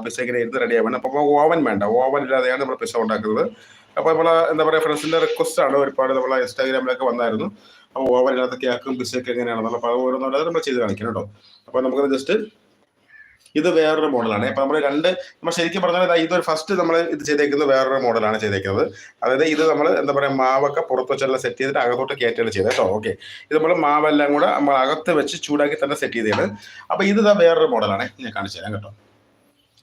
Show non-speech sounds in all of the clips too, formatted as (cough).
ഇങ്ങനെ ഇരുന്ന് റെഡി ആവണം. അപ്പോൾ ഓവൻ വേണ്ട. ഓവൻ ഇല്ലാതെയാണ് നമ്മൾ പിസ ഉണ്ടാക്കുന്നത്. അപ്പൊ നമ്മൾ എന്താ പറയുക ഫ്രണ്ട്സിന്റെ റിക്വസ്റ്റ് ആണ് ഒരുപാട് നമ്മളെ ഇൻസ്റ്റാഗ്രാമിലൊക്കെ വന്നായിരുന്നു. അപ്പൊ ഓവൻ ഇല്ലാത്ത കേക്കും പിസയൊക്കെ എങ്ങനെയാണെന്നുള്ള അപ്പോൾ അത് ഓരോന്നോടെ നമ്മൾ ചെയ്ത് കാണിക്കണം കേട്ടോ. അപ്പൊ നമുക്ക് ജസ്റ്റ് ഇത് വേറൊരു മോഡലാണ്. അപ്പൊ നമ്മൾ രണ്ട് നമ്മൾ ശരിക്കും പറഞ്ഞാൽ ഇത് ഇതൊരു ഫസ്റ്റ് നമ്മൾ ഇത് ചെയ്തേക്കുന്നത് വേറൊരു മോഡലാണ് ചെയ്തേക്കുന്നത്. അതായത് ഇത് നമ്മൾ എന്താ പറയുക മാവൊക്കെ പുറത്ത് വെച്ചെല്ലാം സെറ്റ് ചെയ്തിട്ട് അകത്തോട്ട് കയറ്റുകയാണ് ചെയ്തത് കേട്ടോ. ഓക്കെ ഇത് നമ്മൾ മാവെല്ലാം കൂടെ നമ്മൾ അകത്ത് വെച്ച് ചൂടാക്കി തന്നെ സെറ്റ് ചെയ്തതാണ് അപ്പൊ ഇതാ വേറൊരു മോഡലാണ്. ഞാൻ കാണിച്ചു തരാം കേട്ടോ.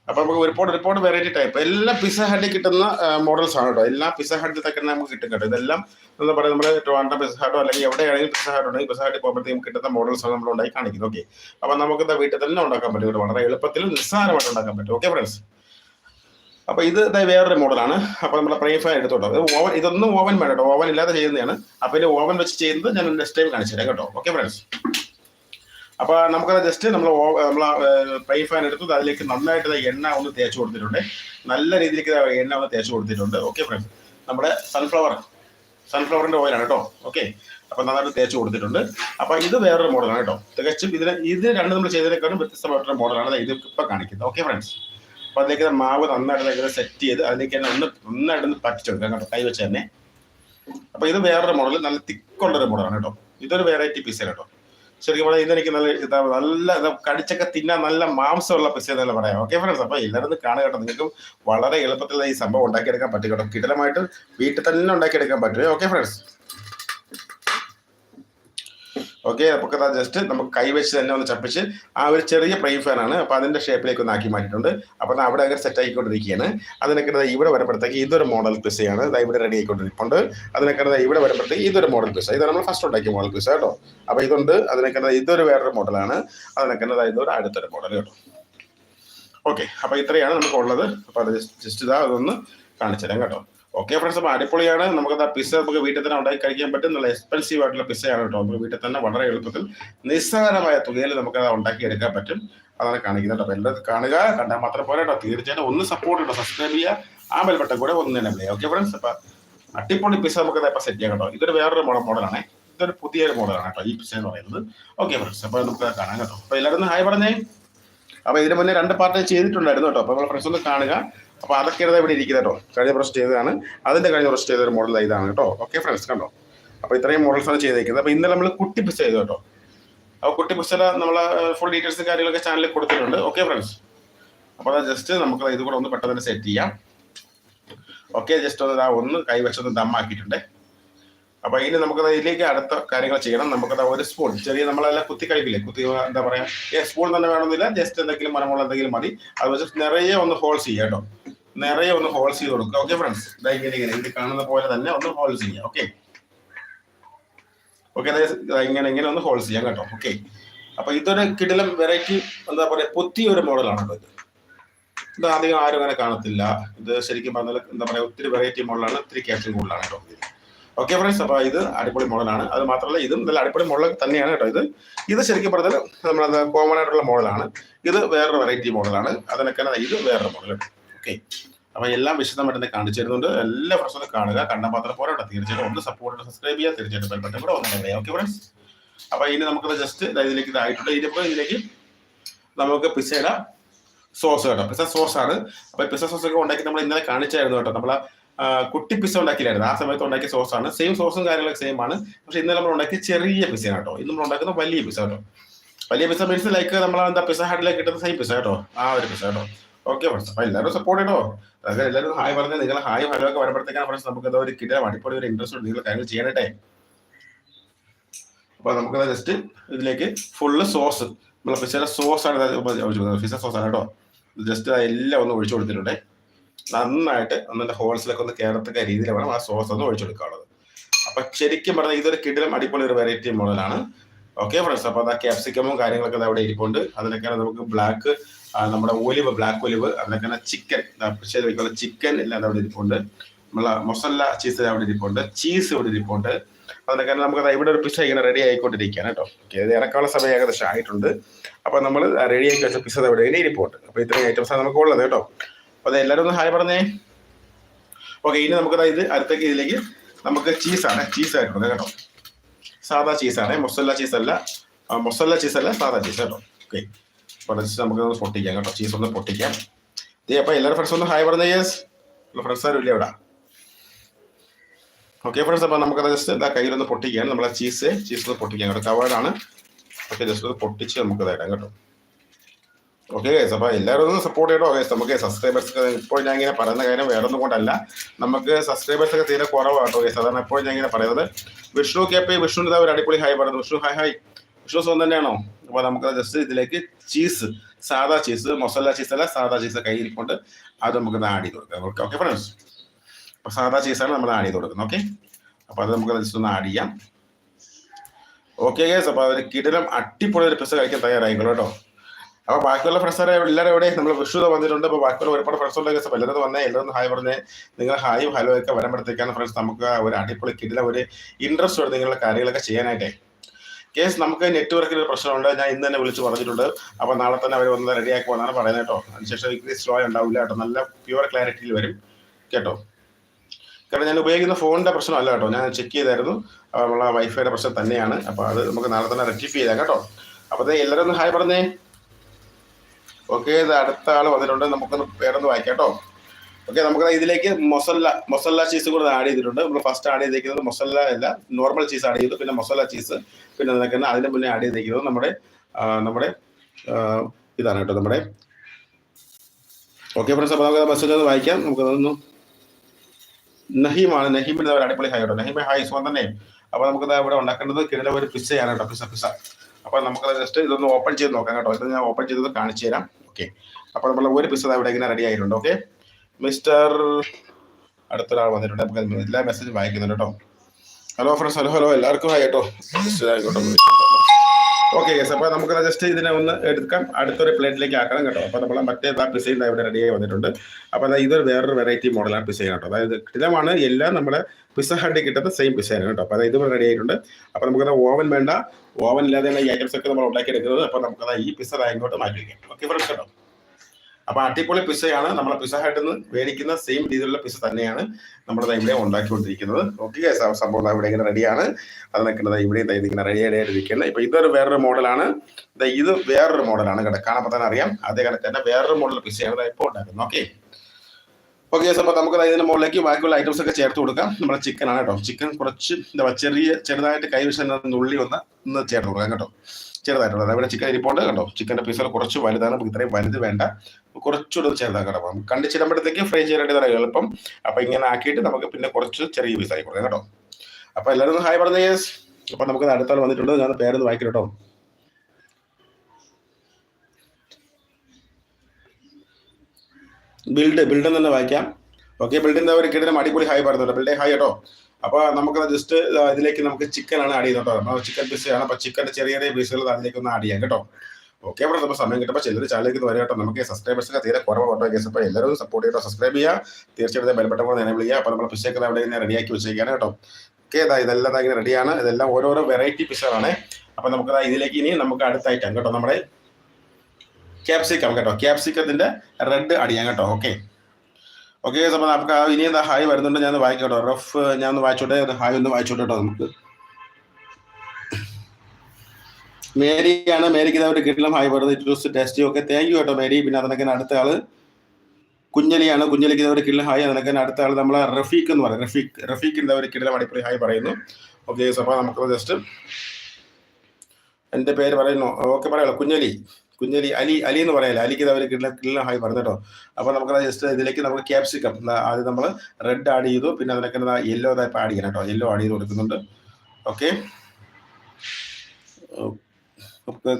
അപ്പോൾ നമുക്ക് ഒരുപാട് ഒരുപാട് വെറൈറ്റി ടൈപ്പ് എല്ലാം പിസ ഹട്ടിൽ കിട്ടുന്ന മോഡൽസ് ആണ് കേട്ടോ എല്ലാം പിസ ഹട്ടിൽ തന്നെ നമുക്ക് കിട്ടും കേട്ടോ. ഇതെല്ലാം എന്താ പറയുക നമ്മുടെ ട്രിവാൻഡ്രം പിസ ഹട്ടോ അല്ലെങ്കിൽ എവിടെയാണെങ്കിലും പിസ ഹട്ട് ഉണ്ടെങ്കിൽ പിസ ഹട്ടിൽ പോകുമ്പോഴത്തേക്കും കിട്ടുന്ന മോഡൽസ് ആണ് നമ്മൾ ഉണ്ടാക്കി കാണിക്കുന്നത്. ഓക്കെ അപ്പോൾ നമുക്ക് വീട്ടിൽ തന്നെ ഉണ്ടാക്കാൻ പറ്റും കേട്ടോ. വളരെ എളുപ്പത്തിൽ നിസ്സാരമായിട്ട് ഉണ്ടാക്കാൻ പറ്റും. ഓക്കെ ഫ്രണ്ട്സ് അപ്പൊ ഇത് വേറൊരു മോഡലാണ് അപ്പൊ നമ്മൾ പ്രൈ ഫയർ എടുത്തോട്ടോ. ഓവൻ ഇതൊന്നും ഓവൻ വേണ്ട കേട്ടോ ഓവൻ ഇല്ലാതെ ചെയ്യുന്നതാണ്. അപ്പൊ ഇത് ഓവൻ വെച്ച് ചെയ്യുന്നത് ഞാൻ നെക്സ്റ്റ് ടൈം കാണിച്ചു തരാം കേട്ടോ. ഓക്കെ ഫ്രണ്ട്സ് അപ്പൊ നമുക്കത് ജസ്റ്റ് നമ്മൾ നമ്മൾ പ്രൈ ഫാൻ എടുത്തു അതിലേക്ക് നന്നായിട്ട് എണ്ണ ഒന്ന് തേച്ച് കൊടുത്തിട്ടുണ്ട്. നല്ല രീതിയിലേക്ക് എണ്ണ ഒന്ന് തേച്ച് കൊടുത്തിട്ടുണ്ട്. ഓക്കെ ഫ്രണ്ട്സ് നമ്മുടെ സൺഫ്ലവർ സൺഫ്ലവറിന്റെ ഓയിലാണ് കേട്ടോ. ഓക്കെ അപ്പൊ നന്നായിട്ട് തേച്ച് കൊടുത്തിട്ടുണ്ട്. അപ്പൊ ഇത് വേറൊരു മോഡലാണ് കേട്ടോ. തികച്ചും ഇതിന് ഇത് രണ്ട് നമ്മൾ ചെയ്തതിനേക്കാളും വ്യത്യസ്തമായിട്ടൊരു മോഡലാണ് ഇത് ഇപ്പൊ കാണിക്കുന്നത്. ഓക്കെ ഫ്രണ്ട്സ് അപ്പൊ അതിലേക്ക് മാവ് നന്നായിട്ട് ഇങ്ങനെ സെറ്റ് ചെയ്ത് അതിലേക്ക് തന്നെ ഒന്ന് നന്നായിട്ട് ഒന്ന് പറ്റിച്ചെടുക്കാം കേട്ടോ. കൈ വെച്ച് തന്നെ. അപ്പൊ ഇത് വേറൊരു മോഡൽ നല്ല തിക്കുള്ളൊരു മോഡലാണ് കേട്ടോ. ഇതൊരു വെറൈറ്റി പീസ് കേട്ടോ. ശരിക്കും പറഞ്ഞാൽ ഇതെനിക്ക് നല്ല നല്ല കടിച്ചൊക്കെ തിന്നാൻ നല്ല മാംസമുള്ള പിസ്സ എന്നല്ല പറയാം. ഓക്കെ ഫ്രണ്ട്സ് അപ്പൊ എല്ലാവരും കാണുക കേട്ടോ. നിങ്ങൾക്ക് വളരെ എളുപ്പത്തിൽ ഈ സംഭവം ഉണ്ടാക്കിയെടുക്കാൻ പറ്റും കേട്ടോ. കിടലമായിട്ട് വീട്ടിൽ തന്നെ ഉണ്ടാക്കിയെടുക്കാൻ പറ്റും. ഓക്കെ ഫ്രണ്ട്സ് ഓക്കെ നമുക്ക് ജസ്റ്റ് നമുക്ക് കൈവച്ച് തന്നെ ഒന്ന് ചപ്പിച്ച് ആ ഒരു ചെറിയ പ്രൈ ഫാൻ ആണ് അപ്പൊ അതിന്റെ ഷേപ്പിലേക്ക് ഒന്ന് ആക്കി മാറ്റിയിട്ടുണ്ട്. അപ്പൊ അവിടെ അങ്ങനെ സെറ്റ് ആയിക്കൊണ്ടിരിക്കുകയാണ്. അതിനൊക്കെ ഇവിടെ വരുമ്പോഴത്തേക്ക് ഇതൊരു മോഡൽ പിസയാണ് ദാ ഇവിടെ റെഡി ആയിക്കൊണ്ടിരിപ്പുണ്ട്. അതിനൊക്കെ ഇവിടെ വരുമ്പോഴത്തേക്ക് ഇതൊരു മോഡൽ പിസ ഇത് നമ്മൾ ഫസ്റ്റ് ഉണ്ടാക്കിയ മോഡൽ പിസ കേട്ടോ. അപ്പൊ ഇതുണ്ട്. അതിനൊക്കെ ഇതൊരു വേറൊരു മോഡലാണ് അതിനൊക്കെ ഇതൊരു അടുത്തൊരു മോഡൽ കേട്ടോ. ഓക്കെ അപ്പൊ ഇത്രയാണ് നമുക്ക് ഉള്ളത്. അപ്പൊ അത് ജസ്റ്റ് ഇതാ അതൊന്ന് കാണിച്ചു തരാം കേട്ടോ. ഓക്കെ ഫ്രണ്ട്സ് അപ്പോൾ അടിപൊളിയാണ്. നമുക്ക് പിസ്സ നമുക്ക് വീട്ടിൽ തന്നെ ഉണ്ടാക്കി കഴിക്കാൻ പറ്റും. നല്ല എക്സ്പെൻസീവ് ആയിട്ടുള്ള പിസ്സയാണ് കേട്ടോ. നമുക്ക് വീട്ടിൽ തന്നെ വളരെ എളുപ്പത്തിൽ നിസ്സാരമായ തുകയിൽ നമുക്ക് അത് ഉണ്ടാക്കി എടുക്കാൻ പറ്റും. അതാണ് കാണിക്കുന്നത് അപ്പോൾ എല്ലാം കാണുക. കണ്ടാൽ മാത്രം പോലെ കേട്ടോ. തീർച്ചയായിട്ടും ഒന്ന് സപ്പോർട്ട് കേട്ടോ സബ്സ്ക്രൈബ് ചെയ്യുക. ആ ബെൽബട്ടൻ കൂടെ ഒന്ന് തന്നെ വിളിക്കുക ഓക്കെ ഫ്രണ്ട്സ് അപ്പോൾ അടിപൊളി പിസ്സ നമുക്ക് ഇപ്പോൾ സെറ്റ് ചെയ്യാം കേട്ടോ. ഇതൊരു വേറൊരു മോഡൽ മോഡലാണ് ഇതൊരു പുതിയൊരു മോഡലാണ് കേട്ടോ ഈ പിസ്സ എന്ന് പറയുന്നത്. ഓക്കെ ഫ്രണ്ട്സ് അപ്പോൾ നമുക്ക് കാണാം കേട്ടോ. അപ്പോൾ എല്ലാവരും ഹായ് പറഞ്ഞേ. അപ്പോൾ ഇതിന് മുന്നേ രണ്ട് പാർട്ട് ചെയ്തിട്ടുണ്ടായിരുന്നു കേട്ടോ. അപ്പോൾ നമ്മൾ ഫ്രണ്ട്സ് ഒന്ന് കാണുക. അപ്പോൾ അതൊക്കെ ഇരുന്ന് ഇവിടെ ഇരിക്കുന്നത് കേട്ടോ കഴിഞ്ഞ പ്രാവശ്യം ചെയ്തതാണ്. അതിന്റെ കഴിഞ്ഞ പ്രാവശ്യം ചെയ്ത ഒരു മോഡൽ ഇതാണ് കേട്ടോ ഓക്കെ ഫ്രണ്ട്സ് കണ്ടോ? അപ്പോൾ ഇത്രയും മോഡൽസ് ആണ് ചെയ്തേക്കുന്നത്. അപ്പോൾ ഇന്നലെ നമ്മൾ കുട്ടി പിസ് ചെയ്തു കേട്ടോ അപ്പോൾ കുട്ടി പിസ്സ നമ്മൾ ഫുൾ ഡീറ്റെയിൽസും കാര്യങ്ങളൊക്കെ ചാനലിൽ കൊടുത്തിട്ടുണ്ട്. ഓക്കെ ഫ്രണ്ട്സ് അപ്പോൾ അത് ജസ്റ്റ് നമുക്ക് ഇത് കൂടെ ഒന്ന് പെട്ടെന്ന് തന്നെ സെറ്റ് ചെയ്യാം. ഓക്കെ ജസ്റ്റ് ഒന്ന് ഒന്ന് കൈവശത്ത് ദമ്മാക്കിയിട്ടുണ്ട് അപ്പൊ ഇനി നമുക്ക് ഇതിലേക്ക് അടുത്ത കാര്യങ്ങൾ ചെയ്യണം. നമുക്ക് ഒരു സ്പൂൺ ചെറിയ നമ്മളെല്ലാം കുത്തി കഴിക്കില്ലേ? കുത്തി എന്താ പറയാ? സ്പൂൺ തന്നെ വേണമെന്നില്ല. ജസ്റ്റ് എന്തെങ്കിലും മരമുള്ള എന്തെങ്കിലും മതി. അത് വെച്ച് നിറയെ ഒന്ന് ഹോൾസ് ചെയ്യാം കേട്ടോ നിറയെ ഒന്ന് ഹോൾസ് ചെയ്ത് കൊടുക്കുക ഓക്കെ ഫ്രണ്ട്സ് ഇതാ ഇങ്ങനെ ഇങ്ങനെ. ഇത് കാണുന്ന പോലെ തന്നെ ഒന്ന് ഹോൾസ് ചെയ്യാം. ഓക്കെ ഓക്കെ ഇങ്ങനെ ഇങ്ങനെ ഒന്ന് ഹോൾസ് ചെയ്യാം കേട്ടോ. ഓക്കെ അപ്പൊ ഇതൊരു കിടിലം വെറൈറ്റി എന്താ പറയാ പുതിയ ഒരു മോഡലാണ് ഇത്. ഇത് അധികം ആരും അങ്ങനെ കാണത്തില്ല. ഇത് ശരിക്കും പറഞ്ഞാൽ എന്താ പറയാ ഒത്തിരി വെറൈറ്റി മോഡലാണ് ഒത്തിരി ക്യാഷും കൂടുതലാണ് കേട്ടോ ഓക്കെ ഫ്രണ്ട്സ് അപ്പോൾ ഇത് അടിപൊളി മോഡലാണ് അത് മാത്രമല്ല ഇതും നല്ല അടിപൊളി മോഡൽ തന്നെയാണ് കേട്ടോ ഇത്. ഇത് ശരിക്കും പറഞ്ഞാൽ നമ്മളെന്താ കോമൺ ആയിട്ടുള്ള മോഡലാണ് ഇത് വേറൊരു വെറൈറ്റി മോഡലാണ് അതിനൊക്കെ ഇത് വേറൊരു മോഡൽ ഓക്കെ അപ്പൊ എല്ലാം വിശദമായിട്ട് തന്നെ കാണിച്ചു തരുന്നുണ്ട് എല്ലാ പ്രശ്നവും കാണുക. കണ്ണ പാത്രം പോലെ കേട്ടോ തീർച്ചയായിട്ടും ഒന്ന് സപ്പോർട്ട് സബ്സ്ക്രൈബ് ചെയ്യുക. തീർച്ചയായിട്ടും ബെൽബട്ടൻ കൂടെ ഒന്ന് ഓക്കെ ഫ്രണ്ട്സ് അപ്പൊ ഇനി നമുക്കത് ജസ്റ്റ് ഇതിലേക്ക് ഇതായിട്ടുണ്ട് ഇതിപ്പോ ഇതിലേക്ക് നമുക്ക് പിസയുടെ സോസ് കേട്ടോ. പിസ സോസ് ആണ്. അപ്പൊ പിസ സോസ് ഒക്കെ ഉണ്ടാക്കി നമ്മൾ ഇന്നലെ കാണിച്ചായിരുന്നു കേട്ടോ. നമ്മളെ കുട്ടി പിസ ഉണ്ടാക്കിയില്ലായിരുന്നു. ആ സമയത്ത് ഉണ്ടാക്കിയ സോസാണ് സെയിം സോസും കാര്യങ്ങളൊക്കെ സെയിം ആണ്. പക്ഷെ ഇന്നലെ നമ്മൾ ഉണ്ടാക്കിയ ചെറിയ പിസ്സയാണ് കേട്ടോ. ഇന്ന് നമ്മൾ ഉണ്ടാക്കുന്ന വലിയ പിസ കേട്ടോ. വലിയ പിസ മീൻസ് ലൈക്ക് നമ്മൾ എന്താ പിസ ഹാഡിലേക്ക് കിട്ടുന്ന സെയിം പിസ കേട്ടോ. ആ ഒരു പിസ കേട്ടോ. ഓക്കെ ഫ്രണ്ട്സ് അപ്പൊ എല്ലാവരും സപ്പോർട്ട് ചെയ്യട്ടോ അതായത് എല്ലാവരും ഹായ് നിങ്ങൾ ഹായ് ഹലോ ഒക്കെ വരുമ്പോഴത്തേക്കാണ് നമുക്ക് എന്താ ഒരു കിട്ടാൻ അടിപൊളി ഒരു ഇൻട്രസ്റ്റ് നിങ്ങൾ കാര്യങ്ങൾ ചെയ്യണട്ടെ? അപ്പൊ നമുക്ക് ജസ്റ്റ് ഇതിലേക്ക് ഫുള്ള് സോസ് നമ്മളെ പിസ്സയുടെ സോസ് ആണ് ഫിസ സോസ് ആണ് കേട്ടോ. ജസ്റ്റ് എല്ലാം ഒന്ന് ഒഴിച്ചു കൊടുത്തിട്ടുണ്ടേ. നന്നായിട്ട് ഒന്നിന്റെ ഹോൾസിലൊക്കെ ഒന്ന് കയറത്തക്ക രീതിയിൽ വേണം ആ സോസ് ഒന്ന് ഒഴിച്ചു കൊടുക്കാനുള്ളത്. അപ്പൊ ശരിക്കും പറഞ്ഞാൽ ഇതൊരു കിടിലം അടിപൊളി ഒരു വെറൈറ്റി മോഡലാണ് ഓക്കെ ഫ്രണ്ട്സ് അപ്പൊ അതാ ക്യാപ്സിക്കമും കാര്യങ്ങളൊക്കെ അവിടെ ഇരിപ്പുണ്ട്. അതിനൊക്കെയാണ് നമുക്ക് ബ്ലാക്ക് നമ്മുടെ ഒലിവ് ബ്ലാക്ക് ഒലിവ് അതിനൊക്കെ ചിക്കൻ ശരി വെക്കുള്ള ചിക്കൻ എല്ലാം അവിടെ ഇരിപ്പുണ്ട്. നമ്മളെ മൊസല്ല ചീസ് അവിടെ ഇരിപ്പുണ്ട്. ചീസ് ഇവിടെ ഇരിപ്പുണ്ട്. അതിനൊക്കെ നമുക്ക് ഇവിടെ ഒരു പിസ ഇങ്ങനെ റെഡി ആയിക്കൊണ്ടിരിക്കുകയാണ് കേട്ടോ. ഓക്കെ ഇത് ഇറക്കാനുള്ള സമയം ഏകദേശം ആയിട്ടുണ്ട്. അപ്പോൾ നമ്മൾ റെഡി ആക്കി പിസ അവിടെ ഇങ്ങനെ ഇരിപ്പുണ്ട്. അപ്പൊ ഇത്രയും ഐറ്റംസ് നമുക്ക് ഉള്ളത് കേട്ടോ. അപ്പൊ എല്ലാവരും ഒന്ന് ഹായ് പറഞ്ഞേ. ഓക്കെ ഇനി നമുക്ക് ഇത് അടുത്തേക്ക് ഇതിലേക്ക് നമുക്ക് ചീസാണ് ചീസ് ആയിട്ടുണ്ട് കേട്ടോ. സാധാ ചീസാണ് മൊസല്ല ചീസല്ല മൊസല്ല ചീസല്ല സാധാ ചീസ് കേട്ടോ. ഓക്കെ. അപ്പോൾ നമുക്ക് പൊട്ടിക്കാം കേട്ടോ. ചീസ് ഒന്ന് പൊട്ടിക്കാം. ദേ അപ്പൊ എല്ലാവരും ഫ്രണ്ട്സ് ഒന്ന് ഹായ് പറഞ്ഞ യെസ് ഫ്രണ്ട്സ് ആരും ഇല്ല ഇവിടെ. ഓക്കെ ഫ്രണ്ട്സ് അപ്പോൾ നമുക്കത് ജസ്റ്റ് എന്താ കയ്യിലൊന്ന് പൊട്ടിക്കുകയാണ്. നമ്മളെ ചീസ് ചീസ് ഒന്ന് പൊട്ടിക്കാം കേട്ടോ. കവേർഡാണ് ഓക്കെ ജസ്റ്റ് ഒന്ന് പൊട്ടിച്ച് നമുക്ക് തരാം കേട്ടോ. ഓക്കെ ഗൈസ് അപ്പോൾ എല്ലാവരും ഒന്ന് സപ്പോർട്ട് ചെയ്യണോ? ഗൈസ് നമുക്ക് സബ്സ്ക്രൈബേഴ്സ് ഇപ്പോൾ ഞാൻ ഇങ്ങനെ പറയുന്ന കാര്യം വേറെ ഒന്നും കൊണ്ടല്ല. നമുക്ക് സബ്സ്ക്രൈബേഴ്സ് ഒക്കെ തീരെ കുറവാണ് കേട്ടോ ഗൈസ് അതാണ് എപ്പോഴും ഞാൻ ഇങ്ങനെ പറയുന്നത്. വിഷ്ണു കേപ്പി വിഷ്ണു ഇതാ ഒരു അടിപൊളി ഹായ് പറയുന്നത് വിഷ്ണു ഹായ് ഹായ് വിഷ്ണു സ്വന്തം തന്നെയാണോ? അപ്പോൾ നമുക്ക് ജസ്റ്റ് ഇതിലേക്ക് ചീസ് സാധാ ചീസ് മൊസല ചീസ് അല്ല സാധാ ചീസ് കയ്യിൽ കൊണ്ട് അത് നമുക്ക് ആഡ് ചെയ്ത് കൊടുക്കാം. ഓക്കെ ഓക്കെ ഫ്രണ്ട്സ് അപ്പോൾ സാധാ ചീസാണ് നമ്മൾ ആഡ് ചെയ്ത് കൊടുക്കുന്നത്. ഓക്കെ അപ്പോൾ അത് നമുക്ക് ജസ്റ്റ് ഒന്ന് ആഡ് ചെയ്യാം. ഓക്കെ ഗേസ് അപ്പോൾ അതിന് കിടിലം അടിപൊളി ഒരു പിസ്സ കഴിക്കാൻ തയ്യാറായിക്കോളൂ കേട്ടോ. അപ്പോൾ ബാക്കിയുള്ള ഫ്രണ്ട്സ് എല്ലാവരും എവിടെ? നമ്മൾ വിഷുത വന്നിട്ടുണ്ട്. അപ്പോൾ ബാക്കിയുള്ള ഒരുപാട് ഫ്രണ്ട്സ് ഉണ്ട് ഗേസ് അപ്പോൾ എല്ലാവരും വന്നേ. എല്ലാവരും ഹായ് പറഞ്ഞേ. നിങ്ങൾ ഹായും ഹലോ ഒക്കെ വരുമ്പോഴത്തേക്കാണ് ഫ്രണ്ട്സ് നമുക്ക് ഒരു അടിപൊളി കിടില ഒരു ഇൻട്രസ്റ്റ് ഉണ്ട് നിങ്ങളുടെ കാര്യങ്ങളൊക്കെ ചെയ്യാനായിട്ടേ. കേസ് നമുക്ക് നെറ്റ്വർക്കിൽ ഒരു പ്രശ്നമുണ്ട്. ഞാൻ ഇന്ന് തന്നെ വിളിച്ച് പറഞ്ഞിട്ടുണ്ട്. അപ്പോൾ നാളെ തന്നെ അവർ വന്ന് റെഡിയാക്കി എന്നാണ് പറയുന്നത് കേട്ടോ. അതിനുശേഷം ഇത്തിരി സ്ലോ ഉണ്ടാവില്ല കേട്ടോ. നല്ല പ്യുവർ ക്ലാരിറ്റിയിൽ വരും. കേട്ടോ? കാരണം ഞാൻ ഉപയോഗിക്കുന്ന ഫോണിന്റെ പ്രശ്നമല്ല കേട്ടോ. ഞാൻ ചെക്ക് ചെയ്തായിരുന്നു. അപ്പോൾ നമ്മളെ വൈഫൈയുടെ പ്രശ്നം തന്നെയാണ്. അപ്പോൾ അത് നമുക്ക് നാളെ തന്നെ റെക്ടിഫൈ ചെയ്താൽ കേട്ടോ. അപ്പോൾ എല്ലാവരും ഹായ് പറഞ്ഞേ. ഓക്കെ അടുത്ത ആൾ വന്നിട്ടുണ്ട്. നമുക്കൊന്ന് പേരൊന്ന് വായിക്കാം കേട്ടോ. ഓക്കെ നമുക്ക് ഇതിലേക്ക് മൊസല്ല മൊസല്ല ചീസ് കൂടെ ആഡ് ചെയ്തിട്ടുണ്ട്. നമ്മൾ ഫസ്റ്റ് ആഡ് ചെയ്തേക്കുന്നത് മൊസല്ല അല്ല നോർമൽ ചീസ് ആഡ് ചെയ്തു. പിന്നെ മൊസല്ല ചീസ് പിന്നെ നിൽക്കുന്ന അതിന് മുന്നേ ആഡ് ചെയ്തേക്കുന്നത് നമ്മുടെ നമ്മുടെ ഇതാണ് കേട്ടോ നമ്മുടെ. ഓക്കെ ഫ്രണ്ട്സ് അപ്പോൾ നമുക്ക് മെസ്സേജ് ഒന്ന് വായിക്കാം. നമുക്കതൊന്ന് നഹീമാണ്. നഹീമിന് ഒരു അടിപൊളി ഹായ് കേട്ടോ. നഹീമെ ഹായ് സുഖം തന്നെ. അപ്പോൾ നമുക്ക് ഇവിടെ ഉണ്ടാക്കേണ്ടത് കിടല ഒരു പിസ്സയാണ് കേട്ടോ പിസ്സ പിസ്സ അപ്പോൾ നമുക്ക് ജസ്റ്റ് ഇതൊന്ന് ഓപ്പൺ ചെയ്ത് നോക്കാം കേട്ടോ. ഇത് ഞാൻ ഓപ്പൺ ചെയ്തത് കാണിച്ചു തരാം. ഓക്കെ അപ്പോൾ നമ്മൾ ഒരു പിസ്സ ഇവിടെ ഇങ്ങനെ റെഡി ആയിട്ടുണ്ട്. ഓക്കെ മിസ്റ്റർ അടുത്തൊരാൾ വന്നിട്ടുണ്ട്. നമുക്ക് എല്ലാ മെസ്സേജും വായിക്കുന്നുണ്ട് കേട്ടോ. ഹലോ ഫ്രണ്ട്സ് ഹലോ ഹലോ എല്ലാവർക്കും ഹായ് കേട്ടോ. ഓക്കെ യെസ് അപ്പോൾ നമുക്ക് ജസ്റ്റ് ഇതിനെ ഒന്ന് എടുക്കാം. അടുത്തൊരു പ്ലേറ്റിലേക്ക് ആക്കണം കേട്ടോ. അപ്പോൾ നമ്മൾ മറ്റേ ആ പിസൈൻ ഇവിടെ റെഡിയായി വന്നിട്ടുണ്ട്. അപ്പോൾ അതായത് ഇതൊരു വേറൊരു വെറൈറ്റി മോഡലാണ് പിസൈൻ കേട്ടോ. അതായത് കിടിലമാണ്. എല്ലാം നമ്മുടെ പിസ ഹഡിൽ കിട്ടുന്ന സെയിം പിസയാണ് കേട്ടോ. അപ്പോൾ അതായത് ഇവിടെ റെഡി ആയിട്ടുണ്ട്. അപ്പോൾ നമുക്കത് ഓവൻ വേണ്ട. ഓവൻ ഇല്ലാതെയുള്ള ഈ ഐറ്റംസ് ഒക്കെ നമ്മൾ ഉണ്ടാക്കിയെടുക്കുന്നത്. അപ്പോൾ നമുക്കത് ഈ പിസ ഇങ്ങോട്ട് മാറ്റി വയ്ക്കാം ഓക്കെ ഫ്രണ്ട്സ് കേട്ടോ. അപ്പോൾ അടിപൊളി പിസയാണ് നമ്മളെ പിസ ഹട്ടിൽ നിന്ന് മേടിക്കുന്ന സെയിം രീതിയിലുള്ള പിസ തന്നെയാണ് നമ്മുടെ ഇവിടെ ഉണ്ടാക്കിക്കൊണ്ടിരിക്കുന്നത്. ഓക്കെ സംഭവം ഇവിടെ ഇങ്ങനെ റെഡിയാണ് അത് നിൽക്കുന്നത് ഇവിടെ ഇങ്ങനെ റെഡി റെഡി ആയിട്ടിരിക്കുന്നത് ഇപ്പൊ ഇതൊരു വേറൊരു മോഡലാണ്. ഇത് വേറൊരു മോഡലാണ് കേട്ടോ. കാണപ്പോ തന്നെ അറിയാം. അതേ കണക്ക് തന്നെ വേറൊരു മോഡൽ പിസയാണ് ഇപ്പോൾ ഉണ്ടാക്കുന്നത്. ഓക്കെ ഓക്കെ അപ്പോൾ നമുക്ക് ദാ ഇതിന്റെ മുകളിലേക്ക് ബാക്കിയുള്ള ഐറ്റംസ് ഒക്കെ ചേർത്ത് കൊടുക്കാം. നമ്മുടെ ചിക്കൻ ആണ് കേട്ടോ. ചിക്കൻ കുറച്ച് എന്താ ചെറിയ ചെറുതായിട്ട് കൈവശം നുള്ളി ഒന്ന് ചേർത്ത് കൊടുക്കാം കേട്ടോ. ചെറുതായിട്ടുള്ളത് അവിടെ ചിക്കൻ ഇരിപ്പുണ്ട്. കണ്ടോ? ചിക്കന്റെ പീസുകൾ കുറച്ച് വലുതാണ്. നമുക്ക് ഇത്രയും വലുത് വേണ്ട. കുറച്ചുകൂടെ ചെറുതാക്കാം കേട്ടോ. കണ്ട് കണ്ടിച്ചിടുമ്പോഴത്തേക്ക് ഫ്രൈ ചെയ്യാനായിട്ട് എളുപ്പം. അപ്പം ഇങ്ങനെ ആക്കിയിട്ട് നമുക്ക് പിന്നെ കുറച്ച് ചെറിയ പീസായി കൊടുക്കാം കേട്ടോ. അപ്പം എല്ലാവരും ഹായ് പറഞ്ഞ യെസ് അപ്പം നമുക്ക് അടുത്താൾ വന്നിട്ടുണ്ട്. ഞാൻ പേരൊന്ന് വായിക്കാം കേട്ടോ. ബിൽഡ് ബിൽഡ് തന്നെ വായിക്കാം. ഓക്കെ ബിൽഡിന്റെ ഒരു കിടനം അടിപൊളി ഹായ് പറയുന്നുണ്ട് ബിൽഡേ ഹായ് കേട്ടോ. അപ്പൊ നമുക്ക് ജസ്റ്റ് ഇതിലേക്ക് നമുക്ക് ചിക്കൻ ആണ് ആഡ് ചെയ്യുന്നത് കേട്ടോ. ചിക്കൻ പീസാണ് അപ്പൊ ചിക്കന്റെ ചെറിയ ചെറിയ പീസുകൾ അതിലേക്ക് ഒന്ന് ആഡ് ചെയ്യാം കേട്ടോ. ഓക്കെ അപ്പോൾ നമ്മൾ സമയം കിട്ടുമ്പോൾ ചിലർ ചാനലിലേക്ക് വരും കേട്ടോ. നമുക്ക് സബ്സ്ക്രൈബേഴ്സ് തീരെ കേട്ടോ കേസ് അപ്പോൾ എല്ലാവരും സപ്പോർട്ട് ചെയ്തോ സബ്സ്ക്രൈബ് ചെയ്യുക തീർച്ചയായിട്ടും ബലപ്പെട്ട പോലെ എനേബിൾ ചെയ്യുക അപ്പോൾ നമ്മൾ പിസയൊക്കെ അവിടെ ഇങ്ങനെ റെഡിയാക്കി വെച്ചേക്കാണ് കേട്ടോ. ഓക്കെ ഇതാ ഇതെല്ലാം ഇങ്ങനെ റെഡിയാണ് ഇതെല്ലാം ഓരോരോ വെറൈറ്റി പിസകളാണ് അപ്പോൾ നമുക്ക് ഇതിലേക്ക് ഇനി നമുക്ക് അടുത്ത ഐറ്റം കേട്ടോ. നമ്മുടെ ക്യാപ്സിക്കം കേട്ടോ. ക്യാപ്സിക്കത്തിന്റെ റെഡ് അടിയാൻ കേട്ടോ. ഓക്കെ ഓക്കെ അപ്പോൾ നമുക്ക് ആ ഇനി എന്താ ഹായ് വരുന്നുണ്ട് ഞാൻ വായിക്കോട്ടോ. കേട്ടോ റഫ് ഞാൻ ഒന്ന് വായിച്ചോട്ടെ? ഹായ് ഒന്ന് വായിച്ചോട്ടെ നമുക്ക്. മേരിയാണ് മേരിക്ക് ഒരു കിട്ടിലും ഹായ് പറഞ്ഞത് it tasty okay thank you കേട്ടോ മേരി. പിന്നെ അതിനൊക്കെ അടുത്ത ആൾ കുഞ്ഞലിയാണ്. കുഞ്ഞലിക്ക് ഒരു കിട്ടിലും ഹായ് അതിനൊക്കെ അടുത്ത ആൾ നമ്മളെ റഫീഖ് എന്ന് പറയും. റഫീഖ് റഫീഖിന്റെ ഒരു കിട്ടിലും അടിപൊളി ഹായ് പറയുന്നു. ഓക്കെ അപ്പോൾ നമുക്ക് ജസ്റ്റ് എന്റെ പേര് പറയുന്നു. ഓക്കെ പറയാലോ കുഞ്ഞലി. കുഞ്ഞലി അലി അലി എന്ന് പറയാലോ അലിക്ക് അവർ കിള്ള കിള്ള ഹായ് പറഞ്ഞു കേട്ടോ. അപ്പോൾ നമുക്ക് ജസ്റ്റ് ഇതിലേക്ക് നമുക്ക് ക്യാപ്സിക്കം ആദ്യം നമ്മൾ റെഡ് ആഡ് ചെയ്തു. പിന്നെ അതിനൊക്കെ യെല്ലോ ഇതായി ആഡ് ചെയ്യണം കേട്ടോ. യെല്ലോ ആഡ് ചെയ്ത് കൊടുക്കുന്നുണ്ട്. ഓക്കെ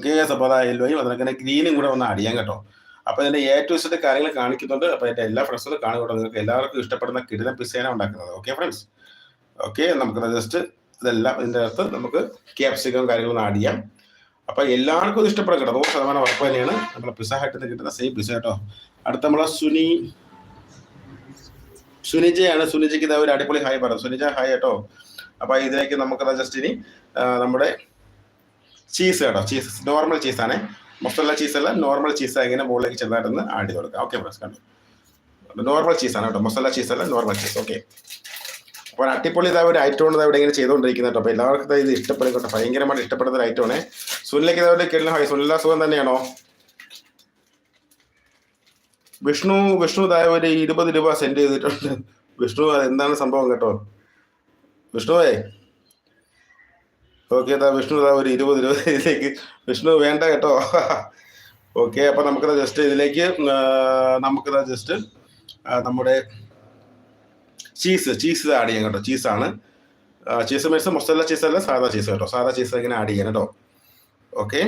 കെ എസ് അപ്പോൾ അതാ യെല്ലോയും അതിനൊക്കെ ഗ്രീനും കൂടെ ഒന്ന് അടിയാൻ കേട്ടോ. അപ്പോൾ എ ടു സെറ്റ് കാര്യങ്ങൾ കാണിക്കുന്നുണ്ട്. അപ്പോൾ എന്റെ എല്ലാ ഫ്രണ്ട്സും കാണും കേട്ടോ. നിങ്ങൾക്ക് എല്ലാവർക്കും ഇഷ്ടപ്പെടുന്ന കിടിലം പിസയാണ് ഉണ്ടാക്കുന്നത്. ഓക്കെ ഫ്രണ്ട്സ് ഓക്കെ നമുക്ക് ജസ്റ്റ് ഇതെല്ലാം ഇതിന്റെ അകത്ത് നമുക്ക് ക്യാപ്സിക്കം കാര്യങ്ങളൊന്ന് ആഡ് ചെയ്യാം. അപ്പോൾ എല്ലാവർക്കും ഇത് ഇഷ്ടപ്പെടും കേട്ടോ. നൂറ് ശതമാനം ഉറപ്പ് തന്നെയാണ്. നമ്മളെ പിസ ഹട്ടിൽ നിന്ന് കിട്ടുന്ന സെയിം പിസ കേട്ടോ. അടുത്ത നമ്മളെ സുനി സുനിജയാണ്. സുനിജയ്ക്ക് ഇതാ ഒരു അടിപൊളി ഹായ് പറഞ്ഞു സുനിജ ഹായ് കേട്ടോ. അപ്പൊ ഇതിലേക്ക് നമുക്ക് ജസ്റ്റ് ഇനി നമ്മുടെ ചീസ് കേട്ടോ. ചീസ് നോർമൽ ചീസാണ് മൊസല്ല ചീസ് അല്ല നോർമൽ ചീസ് ഇങ്ങനെ മുകളിലേക്ക് ചെറുതായിട്ടൊന്ന് ആഡ് ചെയ്ത് കൊടുക്കാം. ഓക്കെ ഫ്രണ്ട്സ് കണ്ടു? നോർമൽ ചീസാണ് കേട്ടോ. ചീസ് അല്ല നോർമൽ ചീസ് ഓക്കെ അപ്പോൾ അട്ടിപ്പൊളി ഇതാ ഒരു ഐറ്റോൺ ഇതാ ഇവിടെ ഇങ്ങനെ ചെയ്തുകൊണ്ടിരിക്കുന്നത് കേട്ടോ. അപ്പോൾ എല്ലാവർക്കും ഇതാ ഇത് ഇഷ്ടപ്പെടും ഭയങ്കരമായിട്ട് ഇഷ്ടപ്പെടുന്ന ഒരു ഐറ്റമാണ് സുനിലേക്ക് ഇതാ കേട്ടില്ല ഹായ് സുനില സുഖം തന്നെയാണോ? വിഷ്ണു വിഷ്ണു ഇതായ ഒരു ഇരുപത് രൂപ സെൻഡ് ചെയ്തിട്ടുണ്ട്. വിഷ്ണു എന്താണ് സംഭവം കേട്ടോ? വിഷ്ണുവേ? ഓക്കെ താ വിഷ്ണു താ ഒരു ഇരുപത് രൂപ ഇതിലേക്ക്. വിഷ്ണു വേണ്ട കേട്ടോ. ഓക്കെ അപ്പൊ നമുക്കിതാ ജസ്റ്റ് ഇതിലേക്ക് നമുക്കിതാ ജസ്റ്റ് നമ്മുടെ ചീസ് ചീസ് ആഡ് ചെയ്യാം കേട്ടോ. ചീസാണ് ചീസ് മീൻസ് മൊസല്ല ചീസ് അല്ല സാധാ ചീസ് കേട്ടോ. സാധാ ചീസ് ഇങ്ങനെ ആഡ് ചെയ്യാം കേട്ടോ. ഓക്കെ